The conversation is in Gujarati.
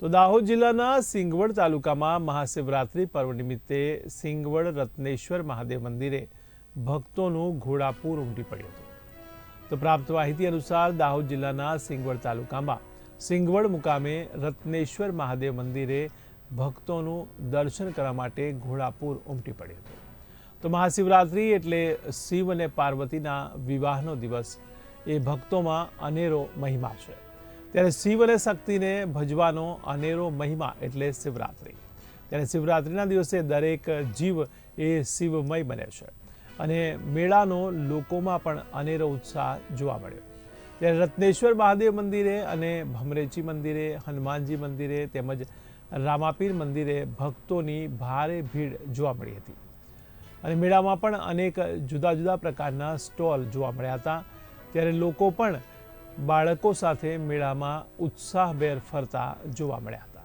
તો દાહોદ જિલ્લાના સિંગવડ તાલુકામાં મહાશિવરાત્રિ પર્વ નિમિત્તે સિંગવડ રત્નેશ્વર મહાદેવ મંદિરે ભક્તોનું ઘોડાપૂર ઉમટી પડ્યું હતું. તો પ્રાપ્ત માહિતી અનુસાર દાહોદ જિલ્લાના સિંગવડ તાલુકામાં સિંગવડ મુકામે રત્નેશ્વર મહાદેવ મંદિરે ભક્તોનું દર્શન કરવા માટે ઘોડાપૂર ઉમટી પડ્યું હતું. તો મહાશિવરાત્રિ એટલે શિવ અને પાર્વતીના વિવાહનો દિવસ. એ ભક્તોમાં અનેરો મહિમા છે. ત્યારે શિવ અને શક્તિને ભજવાનો અનેરો મહિમા એટલે શિવરાત્રિ. ત્યારે શિવરાત્રિના દિવસે દરેક જીવ એ શિવમય બને છે અને મેળાનો લોકોમાં પણ અનેરો ઉત્સાહ જોવા મળ્યો. ત્યારે રત્નેશ્વર મહાદેવ મંદિરે અને ભમરેચી મંદિરે, હનુમાનજી મંદિરે તેમજ રામાપીર મંદિરે ભક્તોની ભારે ભીડ જોવા મળી હતી. અને મેળામાં પણ અનેક જુદા જુદા પ્રકારના સ્ટોલ જોવા મળ્યા હતા. ત્યારે લોકો પણ બાળકો સાથે મેળામાં ઉત્સાહભેર ફરતા જોવા મળ્યા